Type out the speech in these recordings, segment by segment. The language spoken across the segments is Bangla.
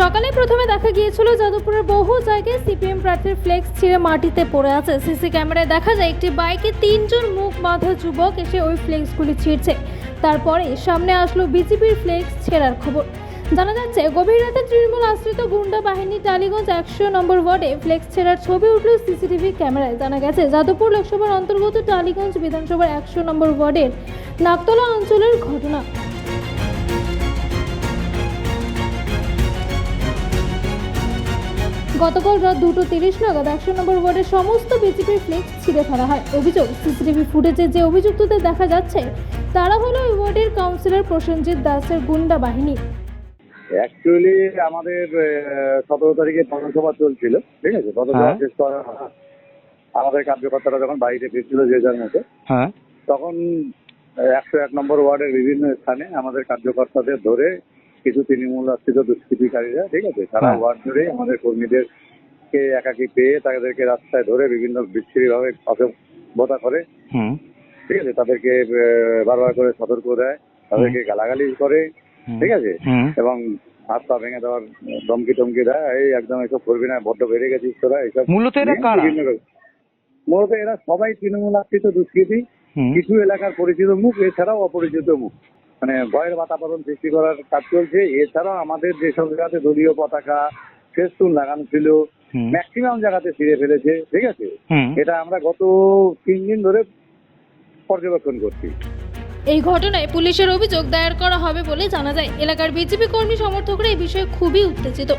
সকালে প্রথমে দেখা গিয়েছিল যাদবপুরের বহু জায়গায় সিপিএম প্রার্থীর ফ্লেক্স ছিঁড়ে মাটিতে পড়ে আছে। সিসি ক্যামেরায় দেখা যায় একটি বাইকে তিনজন মুখ বাঁধা যুবক এসে ওই ফ্লেক্সগুলি ছিঁড়ছে। তারপরে সামনে আসলো বিজেপির ফ্লেক্স ছেঁড়ার খবর। জানা যাচ্ছে, গভীর রাতে তৃণমূল আশ্রিত গুন্ডা বাহিনী টালিগঞ্জ একশো নম্বর ওয়ার্ডে ফ্লেক্স ছেঁড়ার ছবি উঠল সিসিটিভি ক্যামেরায়। জানা গেছে, যাদবপুর লোকসভার অন্তর্গত টালিগঞ্জ বিধানসভার একশো নম্বর ওয়ার্ডের নাকতলা অঞ্চলের ঘটনা। গতকাল রাত দুটো তিরিশ নাগাদ একশো নম্বর ওয়ার্ডের সমস্ত বিজেপির ফ্লেক্স ছিঁড়ে ফেলা হয়। অভিযোগ সিসিটিভি ফুটেজে যে অভিযুক্তদের দেখা যাচ্ছে তারা হলো ওই ওয়ার্ডের কাউন্সিলর প্রসেনজিৎ দাসের গুন্ডা বাহিনী। অ্যাকচুয়ালি আমাদের সতেরো তারিখে পৌরসভা চলছিল ঠিক আছে? পৌরসভা হ্যাঁ। শেষ করা আমাদের কার্যকর্তারা যখন বাড়িতে ফিরছিল যে যার মতো হ্যাঁ। তখন একশো এক নম্বর ওয়ার্ডের বিভিন্ন স্থানে আমাদের কার্যকর্তাদের ধরে কিছু তৃণমূল আশ্রিত দুষ্কৃতিকারীরা ঠিক আছে? তারা হ্যাঁ। ওয়ার্ড ধরে আমাদের কর্মীদেরকে একাকি পেয়ে তাদেরকে রাস্তায় ধরে বিভিন্ন বিচ্ছিরিভাবে অসভ্যতা করে ঠিক আছে? তাদেরকে বারবার করে সতর্ক দেয় তাদেরকে গালাগালি করে ঠিক আছে? এবং হাত পা ভেঙে দেওয়ার ধমকি টমকি দেয় এই একদম এসব করবি না বড্ড বেড়ে গেছিস তোরা এইসব মূলত এরা কারা? মূলত এরা সবাই তৃণমূল আশ্রিত দুষ্কৃতী। কিছু এলাকার পরিচিত মুখ এছাড়াও অপরিচিত মুখ। মানে ভয়ের বাতাবরণ সৃষ্টি করার কাজ চলছে। এছাড়াও আমাদের যেসব জায়গাতে দলীয় পতাকা ফেস্টুন লাগানো ছিল ম্যাক্সিমাম জায়গাতে ছিঁড়ে ফেলেছে ঠিক আছে? এটা আমরা গত তিন দিন ধরে পর্যবেক্ষণ করছি। এই ঘটনায় পুলিশের অভিযোগ দায়ের করা হবে বলে জানা যায়। এলাকার বিজেপি কর্মী সমর্থকরা এই বিষয়ে খুবই উত্তেজিত।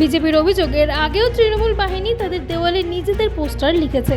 বিজেপির অভিযোগ এর আগেও তৃণমূল বাহিনী তাদের দেওয়ালে নিজেদের পোস্টার লিখেছে।